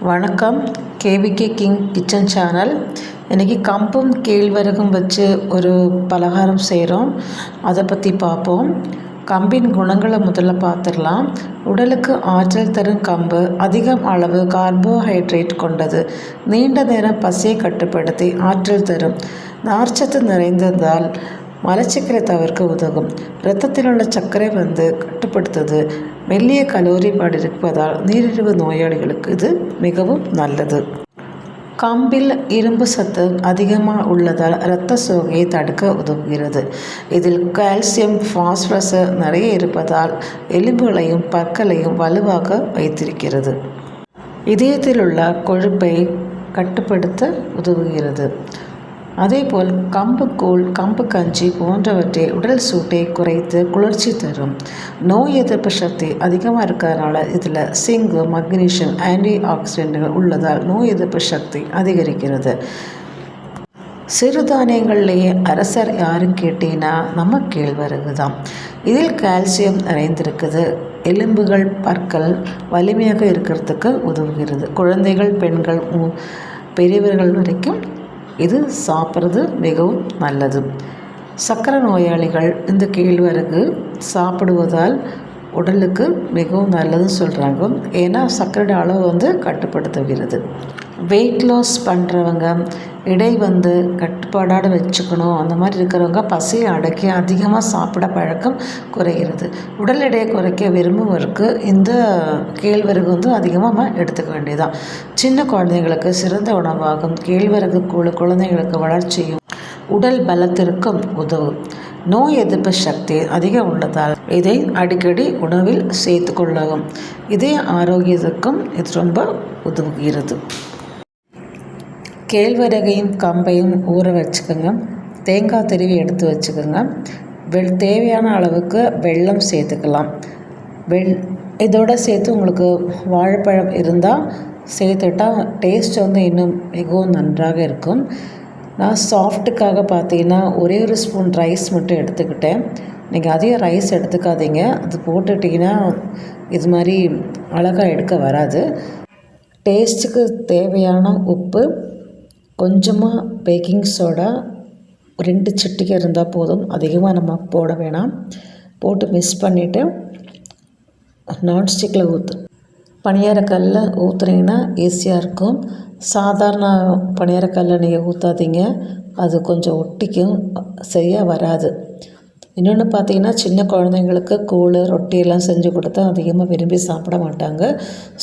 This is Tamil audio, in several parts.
வணக்கம். KVK king kitchen channel. இன்றைக்கி கம்பும் கேழ்வரகும் வச்சு ஒரு பலகாரம் செய்கிறோம் அதை பற்றி பார்ப்போம் கம்பின் குணங்களை முதல்ல பார்த்துடலாம் உடலுக்கு ஆற்றல் தரும் கம்பு அதிகம் அளவு கார்போஹைட்ரேட் கொண்டது. நீண்ட நேரம் பசியை கட்டுப்படுத்தி ஆற்றல் தரும். நார்ச்சத்து நிறைந்ததால் மலச்சிக்கலை தவிர்க்க உதவும். இரத்தத்தில் உள்ள சர்க்கரை வந்து கட்டுப்படுத்துவது மெல்லிய கலோரி பாடு இருப்பதால் நீரிழிவு நோயாளிகளுக்கு இது மிகவும் நல்லது. கம்பில் இரும்பு சத்து அதிகமாக உள்ளதால் இரத்த சோகையை தடுக்க உதவுகிறது. இதில் கால்சியம் ஃபாஸ்பரஸ் நிறைய இருப்பதால் எலும்புகளையும் பற்களையும் வலுவாக வைத்திருக்கிறது. இதயத்தில் உள்ள கொழுப்பை கட்டுப்படுத்த உதவுகிறது. அதேபோல் கம்புக்கூழ் கம்பு கஞ்சி போன்றவற்றை உடல் சூட்டை குறைத்து குளிர்ச்சி தரும். நோய் எதிர்ப்பு சக்தி அதிகமாக இருக்கிறதுனால இதில் சிங்கு மக்னீஷியம் ஆன்டி ஆக்சிடென்ட்கள் உள்ளதால் நோய் எதிர்ப்பு சக்தி அதிகரிக்கிறது. சிறுதானியங்கள்லேயே அரசர் யாரும் கேட்டீங்கன்னா நம்ம கேழ்வரகு தான். இதில் கால்சியம் நிறைந்திருக்குது. எலும்புகள் பற்கள் வலிமையாக இருக்கிறதுக்கு உதவுகிறது. குழந்தைகள் பெண்கள் பெரியவர்கள் வரைக்கும் இது சாப்பிட்றது மிகவும் நல்லது. சக்கரை நோயாளிகள் இந்த கேழ்வரகு சாப்பிடுவதால் உடலுக்கு மிகவும் நல்லதுன்னு சொல்கிறாங்க ஏன்னா சர்க்கரையோட அளவு வந்து கட்டுப்படுத்துகிறது. வெயிட் லாஸ் பண்ணுறவங்க இடை வந்து கட்டுப்பாடாட வச்சுக்கணும். அந்த மாதிரி இருக்கிறவங்க பசியை அடக்கி அதிகமாக சாப்பிட பழக்கம் குறைகிறது உடல் எடையை குறைக்க விரும்புவருக்கு இந்த கேழ்வரகு வந்து அதிகமாக எடுத்துக்க வேண்டியதான் சின்ன குழந்தைங்களுக்கு சிறந்த உணவாகும். கேழ்வரகு கூழ் குழந்தைங்களுக்கு வளர்ச்சியும் உடல் பலத்திற்கும் உதவும். நோய் எதிர்ப்பு சக்தி அதிகம் உள்ளதால் இதை அடிக்கடி உணவில் சேர்த்து கொள்ளவும். இதே ஆரோக்கியத்துக்கும் இது ரொம்ப உதவுகிறது. கேழ்வரகையும் கம்பையும் ஊற வச்சுக்கோங்க. தேங்காய் திருவி எடுத்து வச்சுக்கோங்க. வெள் தேவையான அளவுக்கு வெள்ளம் சேர்த்துக்கலாம். வெள் இதோடு சேர்த்து உங்களுக்கு வாழைப்பழம் இருந்தால் சேர்த்துட்டால் டேஸ்ட் வந்து இன்னும் மிகவும் நன்றாக இருக்கும். நான் சாஃப்ட்டுக்காக பார்த்தீங்கன்னா ஒரே ஒரு ஸ்பூன் ரைஸ் மட்டும் எடுத்துக்கிட்டேன். நீங்கள் அதிகம் ரைஸ் எடுத்துக்காதீங்க. அது போட்டுட்டிங்கன்னா இது மாதிரி அழகாக எடுக்க வராது. டேஸ்ட்டுக்கு தேவையான உப்பு கொஞ்சமாக பேக்கிங் சோடா ரெண்டு சிட்டிகை இருந்தால் போதும். அதிகமாக நம்ம போட வேணாம். போட்டு மிக்ஸ் பண்ணிவிட்டு நான்ஸ்டிக்கில் ஊற்று பணியாரக்கல்ல ஊற்றுனீங்கன்னா ஈஸியாக இருக்கும். சாதாரண பணியாரக்கல்ல நீங்கள் ஊற்றாதீங்க அது கொஞ்சம் ஒட்டிக்கும். சரியாக வராது. இன்னொன்று பார்த்தீங்கன்னா சின்ன குழந்தைங்களுக்கு கூழ் ரொட்டியெல்லாம் செஞ்சு கொடுத்தா அதிகமாக விரும்பி சாப்பிட மாட்டாங்க.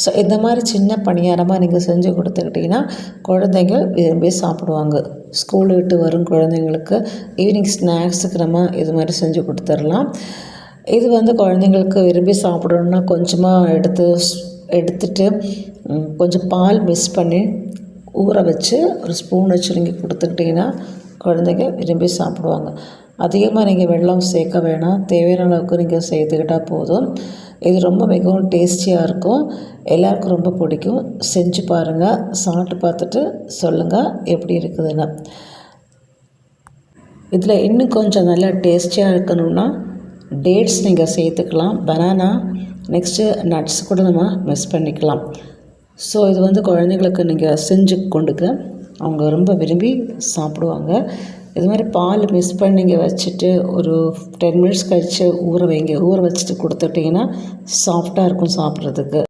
ஸோ இந்த மாதிரி சின்ன பணியாரமாக நீங்கள் செஞ்சு கொடுத்துக்கிட்டிங்கன்னா குழந்தைங்கள் விரும்பி சாப்பிடுவாங்க. ஸ்கூல் விட்டு வரும் குழந்தைங்களுக்கு ஈவினிங் ஸ்நாக்ஸுக்கு நம்ம இது மாதிரி செஞ்சு கொடுத்துர்லாம் இது வந்து குழந்தைங்களுக்கு விரும்பி சாப்பிடணுன்னா கொஞ்சமாக எடுத்து எடுத்துட்டு கொஞ்சம் பால் மிக்ஸ் பண்ணி ஊற வச்சு ஒரு ஸ்பூன் வச்சு நீங்கள் கொடுத்துக்கிட்டிங்கன்னா குழந்தைங்க விரும்பி சாப்பிடுவாங்க. அதிகமாக நீங்கள் வெள்ளம் சேர்க்க வேணாம். தேவையான அளவுக்கு நீங்கள் சேர்த்துக்கிட்டால் போதும். இது ரொம்ப மிகவும் டேஸ்டியாக இருக்கும். எல்லாருக்கும் ரொம்ப பிடிக்கும். செஞ்சு பாருங்கள் சாப்பிட்டு பார்த்துட்டு சொல்லுங்கள் எப்படி இருக்குதுன்னு. இதில் இன்னும் கொஞ்சம் நல்லா டேஸ்டியாக இருக்கணும்னா டேட்ஸ் நீங்கள் சேர்த்துக்கலாம். பனானா நெக்ஸ்ட்டு நட்ஸ் கூட நம்ம மிஸ் பண்ணிக்கலாம். ஸோ இது வந்து குழந்தைங்களுக்கு நீங்கள் செஞ்சு கொண்டுக்க. அவங்க ரொம்ப விரும்பி சாப்பிடுவாங்க. இது மாதிரி பால் மிஸ் பண்ணி வச்சுட்டு ஒரு டென் மினிட்ஸ் கழித்து ஊற வைங்க. ஊற வச்சுட்டு கொடுத்துட்டிங்கன்னா சாஃப்டாக இருக்கும் சாப்பிட்றதுக்கு.